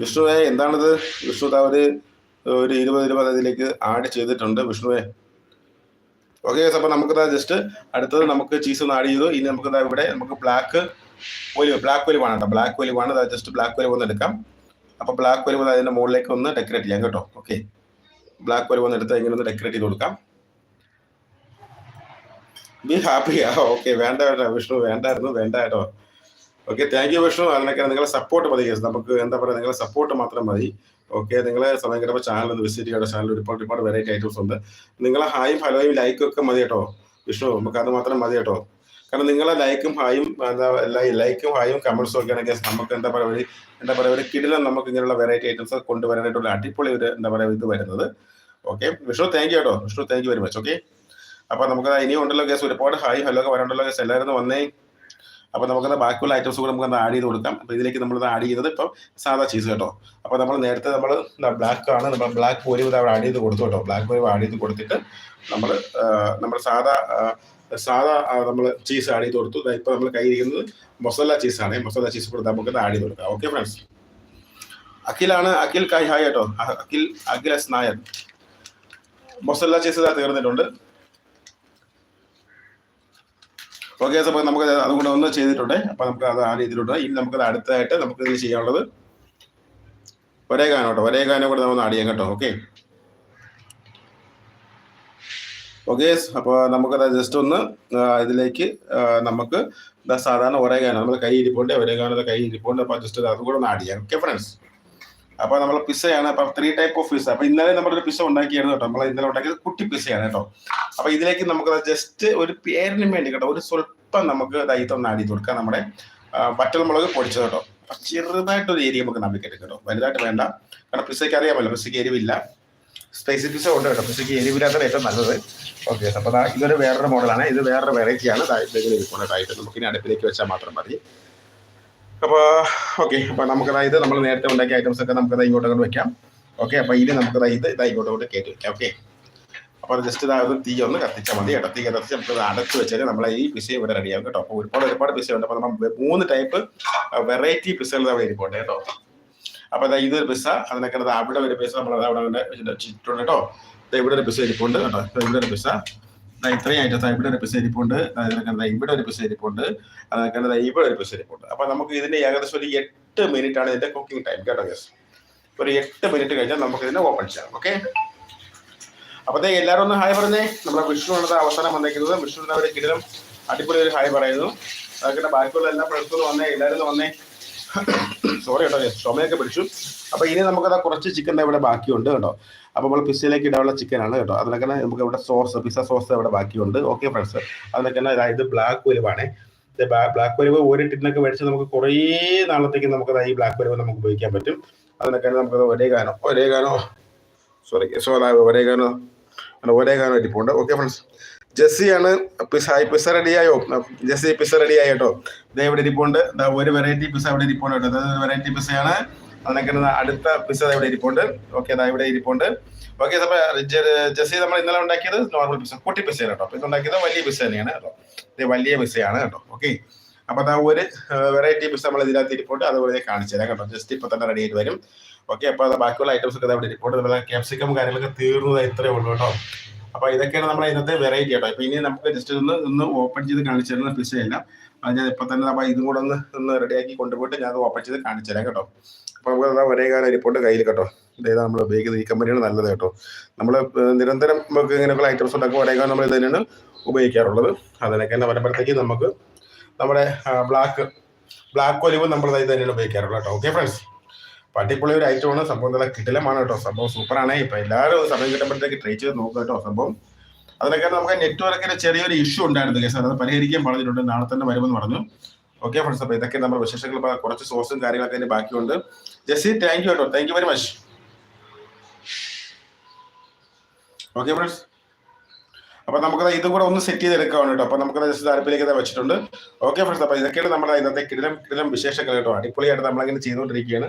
വിഷ്ണുവേ എന്താണിത്? വിഷ്ണു ഒരു ഒരു ഇരുപത് ഇരുപത് ഇതിലേക്ക് ആഡ് ചെയ്തിട്ടുണ്ട് വിഷ്ണുവേ. ഓക്കെ അപ്പം നമുക്ക് ജസ്റ്റ് അടുത്തത് നമുക്ക് ചീസ് ഒന്ന് ആഡ് ചെയ്തു. ഇനി നമുക്ക് ദാ ഇവിടെ നമുക്ക് ബ്ലാക്ക് ഒലിവ് ബ്ലാക്ക് ഒലിവ് ആണ് കേട്ടോ. ബ്ലാക്ക് ഒലിവ് ആണ് ജസ്റ്റ് ബ്ലാക്ക് ഒലിവ് ഒന്ന് എടുക്കാം. അപ്പോൾ ബ്ലാക്ക് ഒലിവ് അതിന്റെ മുകളിലേക്ക് ഒന്ന് ഡെക്കറേറ്റ് ചെയ്യാം കേട്ടോ. ഓക്കെ ബ്ലാക്ക് വരുമ്പോൾ എടുത്ത് ഇങ്ങനെ ഒന്ന് ഡെക്കറേറ്റ് ചെയ്ത് കൊടുക്കാം. ബി ഹാപ്പി (laughs) ആ ഓക്കെ വേണ്ട കേട്ടോ വിഷ്ണു വേണ്ടായിരുന്നു. വേണ്ട കേട്ടോ. Okay thank you Vishnu. അതിനൊക്കെ നിങ്ങളെ സപ്പോർട്ട് മതി നമുക്ക് എന്താ പറയുക നിങ്ങളെ സപ്പോർട്ട് മാത്രം മതി. ഓക്കെ നിങ്ങളെ സമയം കിട്ടുമ്പോൾ ചാനൽ ഒന്ന് വിസിറ്റ് ചെയ്യണം ചാനൽ ഒരുപാട് ഒരുപാട് വെറൈറ്റി ഐറ്റംസ് ഉണ്ട്. നിങ്ങളെ ഹായും ഹലോയും ലൈക്കും ഒക്കെ മതി കേട്ടോ. വിഷ്ണു നമുക്ക് അത് മാത്രം മതി കേട്ടോ. കാരണം നിങ്ങളെ ലൈക്കും ഹായും എന്താ ലൈക്കും ഹായും കമൻസും ഒക്കെ ആണെങ്കിൽ നമുക്ക് എന്താ പറയുക ഒരു എന്താ പറയുക ഒരു കിടിലം നമുക്ക് ഇങ്ങനെയുള്ള വെറൈറ്റി ഐറ്റംസ് കൊണ്ടുവരാനായിട്ടുള്ള അടിപൊളി ഒരു എന്താ പറയുക ഇത് വരുന്നത്. ഓക്കെ വിഷ്ണു താങ്ക് യു കേട്ടോ Vishnu thank you very much okay അപ്പൊ നമുക്ക് ഇനിയും ഉണ്ടല്ലോ കേസ് ഒരുപാട് ഹായ് ഹലോ ഒക്കെ വരണ്ടല്ലോ കേസ് എല്ലാവരും വന്നേ. അപ്പൊ നമുക്ക് ബാക്കിയുള്ള ഐറ്റംസ് കൂടെ നമുക്ക് ആഡ് ചെയ്ത് കൊടുക്കാം. അപ്പൊ ഇതിലേക്ക് നമ്മൾ ആഡ് ചെയ്യുന്നത് ഇപ്പം സാധാ ചീസ് കേട്ടോ. അപ്പൊ നമ്മൾ നേരത്തെ നമ്മൾ ബ്ലാക്ക് ആണ്. നമ്മൾ ബ്ലാക്ക് പോരി അവിടെ ആഡ് ചെയ്ത് കൊടുത്തു കേട്ടോ. ബ്ലാക്ക് പോരി ആഡ് ചെയ്ത് കൊടുത്തിട്ട് നമ്മൾ നമ്മൾ സാധാ സാധാ നമ്മൾ ചീസ് ആഡ് ചെയ്ത് കൊടുത്തു. ഇപ്പൊ നമ്മൾ കയ്യിരിക്കുന്നത് ചീസ് ആണ്. മൊസല ചീസ് കൂടെ നമുക്ക് ആഡ് ചെയ്ത് കൊടുക്കാം. ഓക്കെ ഫ്രണ്ട്സ് അഖിലാണ് അഖിൽ കായ് ഹായ് കേട്ടോ. Akhil Akhil S Nair. Mozzarella cheese തീർന്നിട്ടുണ്ട്. ഓക്കെ അപ്പോൾ നമുക്ക് അതുകൊണ്ട് ഒന്ന് ചെയ്തിട്ടുണ്ട്. അപ്പോൾ നമുക്ക് അത് ആ രീതിയിലുണ്ട് ഇനി നമുക്ക് അടുത്തതായിട്ട് നമുക്ക് ഇത് ചെയ്യാനുള്ളത് ഒരേ ഗാനം കേട്ടോ. ഒരേ ഗാനം കൂടെ നമ്മൾ ചെയ്യാം കേട്ടോ. ഓക്കെ ഓക്കെ അപ്പോൾ നമുക്കത് ജസ്റ്റ് ഒന്ന് ഇതിലേക്ക് നമുക്ക് സാധാരണ ഒരേ ഗാനം നമ്മൾ കൈ ഇരിപ്പുണ്ട് ഒരേ ഗാനം കൈ ഇരിപ്പുണ്ട്. അപ്പോൾ ജസ്റ്റ് അതുകൂടെ ഒന്ന് ചെയ്യാം. ഓക്കെ ഫ്രണ്ട്സ് അപ്പോൾ നമ്മൾ പിസയാണ് അപ്പോൾ ത്രീ ടൈപ്പ് ഓഫ് പിസ അപ്പോൾ ഇന്നലെ നമ്മളൊരു പിസ ഉണ്ടാക്കിയായിരുന്നു കേട്ടോ. നമ്മൾ ഇന്നലെ ഉണ്ടാക്കിയത് കുട്ടി പിസയാണ് കേട്ടോ. അപ്പോൾ ഇതിലേക്ക് നമുക്ക് ജസ്റ്റ് ഒരു പേരിന് വേണ്ടി കേട്ടോ ഒരു സ്വല്പം നമുക്ക് ദാ ഒന്ന് ആടി കൊടുക്കാം നമ്മുടെ വറ്റൽമുളക് പൊടിച്ചത് കേട്ടോ. അപ്പൊ ചെറുതായിട്ടൊരു ഏരിയ നമുക്ക് നമ്പിക്കട്ടെ കേട്ടോ. വലുതായിട്ട് വേണ്ട. കാരണം പിസയ്ക്ക് അറിയാമല്ലോ പിസയ്ക്ക് എരിവില്ല. സ്പൈസി പിസ ഉണ്ട് കേട്ടോ. പിസയ്ക്ക് എരിവില്ലാത്ത ഏറ്റവും നല്ലത്. ഓക്കെ അപ്പോൾ ഇതൊരു വേറൊരു മോഡലാണ് ഇത് വേറൊരു വെറൈറ്റിയാണ് ഇരിക്കുന്നത് ഇരിക്കുന്നതായിട്ട് നമുക്ക് ഇനി അടുപ്പിലേക്ക് വെച്ചാൽ മാത്രം മതി. അപ്പോൾ ഓക്കെ അപ്പോൾ നമുക്ക് അതായത് നമ്മൾ നേരത്തെ ഉണ്ടാക്കിയ ഐറ്റംസ് ഒക്കെ നമുക്ക് ഇങ്ങോട്ട് കൊണ്ട് വെക്കാം. ഓക്കെ അപ്പോൾ ഇനി നമുക്ക് അതായത് ഇത് ഇങ്ങോട്ട് കൊണ്ട് കയറ്റി വെക്കാം ഓക്കെ അപ്പോൾ ജസ്റ്റ് ഇതായത് തീ ഒന്ന് കത്തിച്ചാൽ മതി. കേട്ടോ തീ കത്തിച്ച് നമുക്ക് അടച്ച് വെച്ചാൽ നമ്മളെ ഈ പിസ ഇവിടെ റെഡിയാകും കേട്ടോ? അപ്പോൾ ഒരുപാട് ഒരുപാട് പിസ ഉണ്ട്. അപ്പോൾ നമ്മൾ മൂന്ന് ടൈപ്പ് വെറൈറ്റി പിസകൾ നമ്മൾ ഇരിപ്പുണ്ട് കേട്ടോ? അപ്പോൾ അതാ ഇതൊരു പിസ അതിനൊക്കെ അവിടെ ഒരു പിസ നമ്മൾ അവിടെ വെച്ചിട്ടുണ്ട് കേട്ടോ? ഇവിടെ ഒരു പിസ ഇരിപ്പുണ്ട് കേട്ടോ? ഇവിടെ ഒരു പിസ ഇത്രയും ഐറ്റംസ് ഇവിടെ ഒരു പിസ ഇരിപ്പുണ്ട്. ഇവിടെ ഒരു പിസ ഇരിപ്പുണ്ട്. ഇവിടെ ഒരു പിസ അപ്പോൾ നമുക്ക് ഇതിന്റെ ഏകദേശം ഒരു എട്ട് മിനിറ്റ് ആണ് ഇതിന്റെ കുക്കിംഗ് ടൈം കേട്ടോ ഗസ് ഒരു എട്ട് മിനിറ്റ് കഴിഞ്ഞാൽ നമുക്ക് ഇതിനെ ഓപ്പൺ ചെയ്യാം. ഓക്കെ അപ്പത്തേ എല്ലാവരും ഒന്ന് ഹായ് പറഞ്ഞേ. നമ്മുടെ വിഷ്ണു ആണ് അവസാനം വന്നേക്കുന്നത്. വിഷ്ണുവിന് അവരെ കിടിലം അടിപൊളി ഒരു ഹായ് പറയുന്നു. അതൊക്കെ ബാക്കിയുള്ള എല്ലാ ഫ്രണ്ട്സും വന്നേ എല്ലാവരും വന്നേ. സോറി കേട്ടോ ചുമയൊക്കെ പിടിച്ചു. അപ്പൊ ഇനി നമുക്കത് കുറച്ച് ചിക്കൻ ഇവിടെ ബാക്കിയുണ്ട് കേട്ടോ. അപ്പൊ നമ്മൾ പിസ്സയിലേക്ക് ഇടാനുള്ള ചിക്കൻ ആണ് കേട്ടോ. അതിനൊക്കെ നമുക്ക് ഇവിടെ സോസ് പിസ്സ സോസ് ഇവിടെ ബാക്കിയുണ്ട്. ഓക്കെ ഫ്രണ്ട്സ് അതിനൊക്കെ അതായത് ബ്ലാക്ക് ഒലിവാണ് ബ്ലാക്ക് ഒലിവ് ഒരു ടിന്നൊക്കെ മേടിച്ച് നമുക്ക് കുറേ നാളത്തേക്ക് നമുക്ക് ഈ ബ്ലാക്ക് ഒലിവ് നമുക്ക് ഉപയോഗിക്കാൻ പറ്റും. അതിനൊക്കെ നമുക്ക് ഒരേ ഗാനം ഒരേ ഗാനോ. സോറി സോ ഒരേ ഗാനോ. ഒരേ ഗാനോ ഇരിപ്പുണ്ട് ഓക്കെ ഫ്രണ്ട്സ് ജെസ്സിയാണ്. പിസ പിസ റെഡിയായോ ജെസ്സി പിസ റെഡിയായി കേട്ടോ ഇത് ഇവിടെ ഇരിപ്പുണ്ട്. ഒരു വെറൈറ്റി പിസ ഇവിടെ ഇരിപ്പുണ്ട് കേട്ടോ. അതായത് വെറൈറ്റി പിസയാണ് അതിനൊക്കെ അടുത്ത പിസ ഇവിടെ ഇരിപ്പുണ്ട്. ഓക്കെ അതാ ഇവിടെ ഇരിപ്പുണ്ട്. ഓക്കെ ജെസ്സി നമ്മൾ ഇന്നലെ ഉണ്ടാക്കിയത് നോർമൽ പിസ കുട്ടി പിസയാണ് കേട്ടോ. അപ്പൊ ഇത് ഉണ്ടാക്കിയത് വലിയ പിസ തന്നെയാണ് കേട്ടോ. ഇത് വലിയ പിസയാണ് കേട്ടോ. ഓക്കെ അപ്പൊ അതാ ഒരു വെറൈറ്റി പിസ നമ്മൾ ഇതിനകത്ത് ഇരിപ്പുണ്ട്. അതുപോലെ കാണിച്ചു തരാം കേട്ടോ. ജസ്റ്റ് ഇപ്പൊ തന്നെ റെഡി ആയിട്ട് വരും. ഓക്കെ അപ്പൊ ബാക്കിയുള്ള ഐറ്റംസ് ഒക്കെ ഇവിടെ ഇരിപ്പുണ്ട്. നമ്മുടെ ക്യാപ്സിക്കം കാര്യങ്ങളൊക്കെ തീർന്നത് ഇത്രേ ഉള്ളൂ കേട്ടോ. അപ്പൊ ഇതൊക്കെയാണ് നമ്മുടെ ഇന്നത്തെ വെറൈറ്റി കേട്ടോ ഇപ്പൊ ഇനി നമുക്ക് ജസ്റ്റ് ഒന്ന് ഒന്ന് ഓപ്പൺ ചെയ്ത് കാണിച്ചു തരുന്ന പിസയല്ല അത് ഞാൻ ഇപ്പൊ തന്നെ അപ്പൊ ഇതും കൂടെ ഒന്ന് ഒന്ന് റെഡിയാക്കി കൊണ്ടുപോയിട്ട് ഞാൻ ഓപ്പൺ ചെയ്ത് കാണിച്ചു തരാം കേട്ടോ. അപ്പൊ നമുക്ക് അതാ ഒരേ കാലം ഇരിപ്പുണ്ട് കയ്യിൽ കേട്ടോ. ഇതേതാ നമ്മൾ ഉപയോഗിക്കുന്നത് ഈ കമ്പനിയാണ് നല്ലത് കേട്ടോ. നമ്മൾ നിരന്തരം നമുക്ക് ഇങ്ങനെയുള്ള ഐറ്റംസ് ഉണ്ടാക്കുമ്പോൾ ഒരേ കാലം നമ്മൾ ഇത് തന്നെയാണ് ഉപയോഗിക്കാറുള്ളത്. അതിനൊക്കെ തന്നെ വരുമ്പോഴത്തേക്ക് നമുക്ക് നമ്മുടെ ബ്ലാക്ക് ബ്ലാക്ക് ഒലിവ് നമ്മൾ ഇത് തന്നെയാണ് ഉപയോഗിക്കാറുള്ളത് കേട്ടോ. ഓക്കെ ഫ്രണ്ട്സ് അടിപൊളി ഒരു ഐറ്റമാണ് സംഭവം നല്ല കിടിലമാണ് കേട്ടോ. സംഭവം സൂപ്പറാണ്. ഇപ്പൊ എല്ലാവരും സമയം കിട്ടുമ്പോഴത്തേക്ക് ട്രൈ ചെയ്ത് നോക്കുക കേട്ടോ സംഭവം. അതിനൊക്കെ നമുക്ക് നെറ്റ്വർക്കിന് ചെറിയൊരു ഇഷ്യൂ ഉണ്ടായിരുന്നു കേസ് അത് പരിഹരിക്കാൻ പറഞ്ഞിട്ടുണ്ട്. നാളെ തന്നെ വരുമെന്ന് പറഞ്ഞു. ഓക്കെ ഫ്രണ്ട്സ് അപ്പോൾ ഇതൊക്കെ നമ്മുടെ വിശേഷങ്ങൾ. കുറച്ച് സോഴ്സും കാര്യങ്ങളൊക്കെ അതിന് ബാക്കിയുണ്ട്. ജെസ്സി താങ്ക് യു കേട്ടോ. Thank you very much okay friends അപ്പൊ നമുക്ക് ഇതും കൂടെ ഒന്ന് സെറ്റ് ചെയ്തെടുക്കാണ് കേട്ടോ. അപ്പൊ നമുക്ക് ജസ്റ്റ് താല്പര്യലേക്ക് വെച്ചിട്ടുണ്ട്. ഓക്കെ ഫ്രണ്ട്സ് അപ്പൊ ഇതൊക്കെയാണ് നമ്മുടെ ഇന്നത്തെ കിടിലം കിടിലം വിശേഷങ്ങൾ കേട്ടോ. അടിപൊളിയായിട്ട് നമ്മളിങ്ങനെ ചെയ്തുകൊണ്ടിരിക്കുകയാണ്.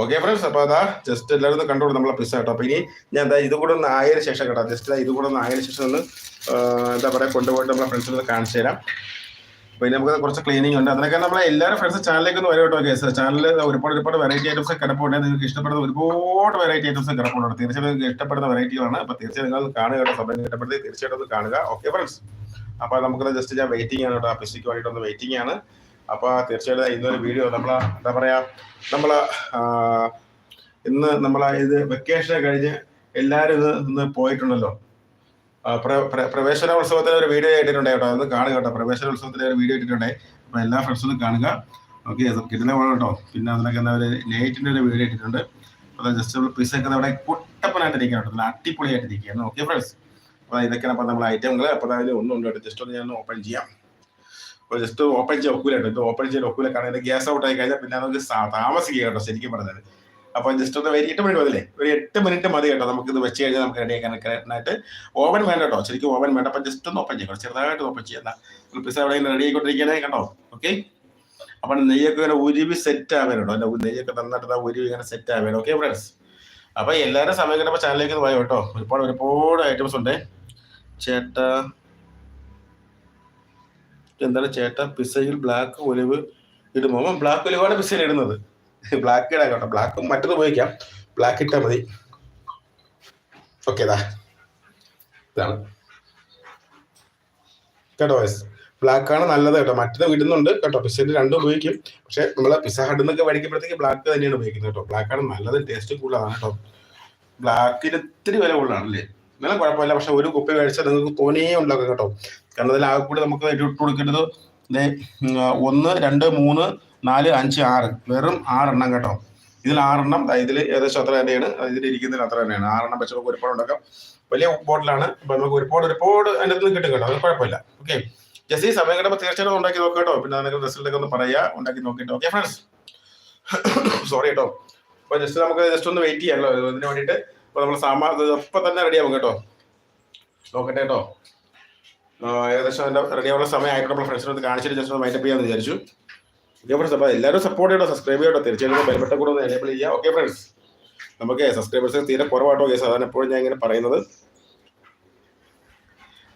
ഓക്കെ ഫ്രണ്ട്സ് അപ്പൊ അതാ ജസ്റ്റ് എല്ലാവരും കണ്ടോളൂ നമ്മളെ പിസ്സ കേട്ടോ അപ്പൊ ഇനി ഞാൻ എന്താ ഇത് കൂടെ ഒന്ന് ആയതിനു ശേഷം കേട്ടോ. ജസ്റ്റ് ഇത് കൂടെ ഒന്ന് ആയതിനു ശേഷം ഒന്ന് എന്താ പറയാ കൊണ്ടുപോയിട്ട് നമ്മളെ ഫ്രണ്ട്സിന് കാണിച്ചു തരാം. ഇനി നമുക്ക് കുറച്ച് ക്ലീനിങ് ഉണ്ട്. അതിനൊക്കെ നമ്മളെ എല്ലാവരും ഫ്രണ്ട്സ് ചാനലിലേക്ക് ഒന്ന് വരും കേട്ടോ കേസ് ചാനലിൽ ഒരുപാട് ഒരുപാട് വെറൈറ്റി ഐറ്റംസ് കിടപ്പുണ്ട്. നിങ്ങൾക്ക് ഇഷ്ടപ്പെടുന്ന ഒരുപാട് വെറൈറ്റി ഐറ്റംസ് കിടപ്പുണ്ട് തീർച്ചയായിട്ടും നിങ്ങൾക്ക് ഇഷ്ടപ്പെടുന്ന വെറൈറ്റികളാണ് അപ്പൊ തീർച്ചയായും നിങ്ങൾ കാണുക കേട്ടോ സമയം ഇഷ്ടപ്പെടുത്തി തീർച്ചയായിട്ടും ഒന്ന് കാണുക. ഓക്കെ ഫ്രണ്ട്സ് അപ്പൊ നമുക്ക് ജസ്റ്റ് ഞാൻ വെയിറ്റിംഗ് ആണ് കേട്ടോ. പിസിക്ക് വേണ്ടിയിട്ട് ഒന്ന് വെയിറ്റിംഗ് ആണ്. അപ്പൊ തീർച്ചയായിട്ടും ഇന്നൊരു വീഡിയോ നമ്മളെ എന്താ പറയാ നമ്മളെ ഇന്ന് നമ്മളെ ഇത് വെക്കേഷൻ കഴിഞ്ഞ് എല്ലാവരും ഇത് ഇന്ന് പോയിട്ടുണ്ടല്ലോ. പ്രവേശന പ്ര- പ്ര- പ്രവേശനോത്സവത്തിന് ഒരു വീഡിയോ ഇട്ടിട്ടുണ്ട് കേട്ടോ. അത് കാണുക കേട്ടോ. പ്രവേശനോത്സവത്തിന് ഒരു വീഡിയോ ഇട്ടിട്ടുണ്ടായി. അപ്പൊ എല്ലാ ഫ്രണ്ട്സും കാണുക. ഓക്കെ കിട്ടുന്ന വേണം കേട്ടോ. പിന്നെ അതിനൊക്കെ എന്താ ഒരു നൈറ്റിന്റെ ഒരു വീഡിയോ ഇട്ടിട്ടുണ്ട്. അപ്പോൾ ജസ്റ്റ് നമ്മൾ പിസ ഒക്കെ അവിടെ കുട്ടപ്പനായിട്ട് ഇരിക്കണം കേട്ടോ. നല്ല അടിപൊളിയായിട്ട് ഇരിക്കുകയാണ് ഓക്കെ ഫ്രണ്ട്സ് അപ്പൊ ഇതൊക്കെയാണ് അപ്പൊ നമ്മൾ ഐറ്റങ്ങൾ അപ്പൊ അതായത് ഒന്നും ഉണ്ട് ജസ്റ്റ് ഒന്ന് ഞാൻ ഓപ്പൺ ചെയ്യാം. ജസ്റ്റ് ഓപ്പൺ ചെയ്യാൻ ഒക്കൂലുണ്ട് കേട്ടോ ഇത് ഓപ്പൺ ചെയ്യാൻ ഒക്കൂല കാരണം ഗ്യാസ് ഔട്ട് ആയി കഴിഞ്ഞാൽ പിന്നെ നമുക്ക് താമസിക്കുക കേട്ടോ ശരിക്കും പറഞ്ഞത് അപ്പൊ ജസ്റ്റ് ഒന്ന് ഒരു എട്ട് മിനിറ്റ് ഒരു എട്ട് മിനിറ്റ് മതി കേട്ടോ. നമുക്ക് ഇത് വെച്ച് കഴിഞ്ഞാൽ നമുക്ക് റെഡി കറക്റ്റായിട്ട് ഓവൻ വേണ്ട കേട്ടോ. ശരിക്കും ഓവൻ വേണ്ട. അപ്പൊ ജസ്റ്റ് ഒന്ന് ഓപ്പൺ ചെയ്യാം ചെറുതായിട്ട് ഓപ്പൺ ചെയ്യാം. പിസ അവിടെ റെഡി ആയിക്കൊണ്ടിരിക്കണേ കണ്ടോ? ഓക്കെ അപ്പൊ നെയ്യൊക്കെ ഇങ്ങനെ ഉരുവി സെറ്റ് കേട്ടോ. അല്ല നെയ്യൊക്കെ തന്നിട്ട് ദാ ഉരുവി ഇങ്ങനെ സെറ്റ് ആവാൻ ഓക്കെ ഫ്രണ്ട്സ് അപ്പൊ എല്ലാവരും സമയം കിട്ടുമ്പോൾ ചാനലിലേക്ക് പോയോ കേട്ടോ? ഒരുപാട് ഒരുപാട് ഐറ്റംസ് ഉണ്ട്. ചേട്ടാ എന്താണ് ചേട്ടൻ പിസയിൽ ബ്ലാക്ക് ഒലിവ് ഇടുമ്പോൾ ബ്ലാക്ക് ഒലിവാണ് പിസയിൽ ഇടുന്നത്. ബ്ലാക്ക് ഇടാം കേട്ടോ ബ്ലാക്ക് മറ്റത് ഉപയോഗിക്കാം. ബ്ലാക്ക് ഇട്ടാൽ മതി. ഓക്കെ ഇതാ ഇതാണ്. കേട്ടോ വയസ് ബ്ലാക്ക് ആണ് നല്ലത് കേട്ടോ. മറ്റത് ഇടുന്നുണ്ട് കേട്ടോ. പിസയിൽ രണ്ടും ഉപയോഗിക്കും. പക്ഷെ നമ്മൾ പിസ ഹഡിൽ നിന്നൊക്കെ മേടിക്കുമ്പോഴത്തേക്ക് ബ്ലാക്ക് തന്നെയാണ് ഉപയോഗിക്കുന്നത് കേട്ടോ. ബ്ലാക്ക് ആണ് നല്ലത് ടേസ്റ്റ് കൂടുതലാണ് കേട്ടോ. ബ്ലാക്കിന് ഇത്തിരി വില കൂടുതലാണ് അല്ലേ എന്നാലും കുഴപ്പമില്ല. പക്ഷെ ഒരു കുപ്പി കഴിച്ചാൽ നിങ്ങൾക്ക് തോനേ ഉണ്ടാക്കും കേട്ടോ. കാരണം അതിൽ ആകെ കൂടി നമുക്ക് ഇട്ട് കൊടുക്കേണ്ടത് ഒന്ന് രണ്ട് മൂന്ന് നാല് അഞ്ച് ആറ്. വെറും ആറെണ്ണം കേട്ടോ. ഇതിൽ ആറെണ്ണം ഇതിൽ ഏകദേശം അത്ര തന്നെയാണ്. ഇതിൽ ഇരിക്കുന്നതിൽ അത്ര തന്നെയാണ്. ആറെണ്ണം വെച്ച് നമുക്ക് ഒരുപാട് ഉണ്ടാക്കാം. വലിയ ബോട്ടിലാണ്. അപ്പൊ നമുക്ക് ഒരുപാട് ഒരുപാട് അതിന്റെ നിന്ന് കിട്ടും കേട്ടോ. അത് കുഴപ്പമില്ല. ഓക്കെ. ജസ്റ്റ് ഈ സമയം കിട്ടുമ്പോൾ തീർച്ചയായിട്ടും ഉണ്ടാക്കി നോക്കാം കേട്ടോ. പിന്നെ അതിനൊക്കെ റിസൾട്ട് ഒക്കെ ഒന്ന് പറയാ ഉണ്ടാക്കി നോക്കിയിട്ട്. Okay friends. (coughs) സോറി കേട്ടോ. അപ്പൊ ജസ്റ്റ് നമുക്ക് ജസ്റ്റ് ഒന്ന് വെയിറ്റ് ചെയ്യാമല്ലോ ഇതിന് വേണ്ടിയിട്ട്. അപ്പൊ നമ്മൾ സാമാ ഇപ്പൊ തന്നെ റെഡിയാവും കേട്ടോ. നോക്കട്ടെ കേട്ടോ. ഏകദേശം എന്റെ റെഡി ആവുന്ന സമയമായിട്ട് നമ്മൾ ഫ്രണ്ട്സിനൊന്ന് കാണിച്ചിട്ട് ജസ്റ്റ് മൈൻഡപ്പ് ചെയ്യാമെന്ന് വിചാരിച്ചു. ഓക്കെ ഫ്രണ്ട്സ് അപ്പോൾ എല്ലാവരും സപ്പോർട്ട് ചെയ്യണം സബ്സ്ക്രൈബ് ചെയ്യട്ടോ തീർച്ചയായിട്ടും ബെൽബട്ടൺ കൂടെ ഒന്ന് എനേബിൾ ചെയ്യുക ഓക്കെ ഫ്രണ്ട്സ് നമുക്ക് സബ്സ്ക്രൈബേഴ്സ് തീരെ കുറവാട്ടോ കേസ് അതാണ് എപ്പോഴും ഞാൻ ഇങ്ങനെ പറയുന്നത്.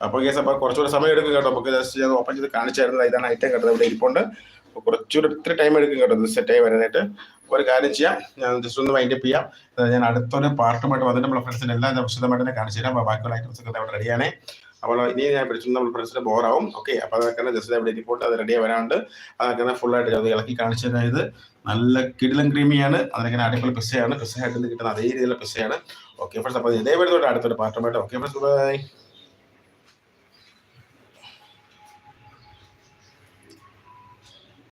അപ്പോൾ കേസ് അപ്പോൾ കുറച്ചുകൂടെ സമയം എടുക്കും കേട്ടോ. നമുക്ക് ജസ്റ്റ് ഞാൻ ഓപ്പൺ ചെയ്ത് കാണിച്ചായിരുന്നു ഇതാണ് ഐറ്റം കേട്ടത് ഇവിടെ ഇരിപ്പുണ്ട്. കുറച്ചുകൂടെ ഇത്തിരി ടൈം എടുക്കും കേട്ടോ ഇത് സെറ്റ് ആയി വരാനായിട്ട്. ഒരു കാര്യം ചെയ്യാം. ഞാൻ ജസ്റ്റ് ഒന്ന് വൈൻഡപ്പ് ചെയ്യാം. ഞാൻ അടുത്തൊരു പാർട്ടുമായിട്ട് വന്നിട്ട് നമ്മളെ ഫ്രണ്ട്സിന് എല്ലാം ഞാൻ വിശദമായിട്ട് തന്നെ കാണിച്ചു തരാം. ബാക്കിയുള്ള ഐറ്റംസ് ഒക്കെ അവിടെ റെഡിയാണ് അപ്പോൾ ഇനി ഞാൻ പിടിച്ചു നമ്മൾ ഫ്രണ്ട്സിന് ബോറാവും ഓക്കെ അപ്പോൾ അതൊക്കെ ജസ്റ്റ് ഇവിടെ ഇരിപ്പോട്ട് അത് റെഡി വരാണ്ട് അതൊക്കെ ഫുൾ ആയിട്ട് അത് ഇളക്കി കാണിച്ചു തരാം ഇത്. നല്ല കിടിലം ക്രീമിയാണ് അതിനൊക്കെ അടിപൊളി പിസ്സയാണ് പിസ്സ നിന്ന് കിട്ടുന്ന അതേ രീതിയിലുള്ള പിസ്സയാണ് ഓക്കെ ഫ്രണ്ട്സ് അപ്പോൾ ഇതേ വരുന്നുണ്ട് അടുത്തൊരു പാർട്ടുമായിട്ട് ഓക്കെ ഫ്രണ്ട്സ് ബൈ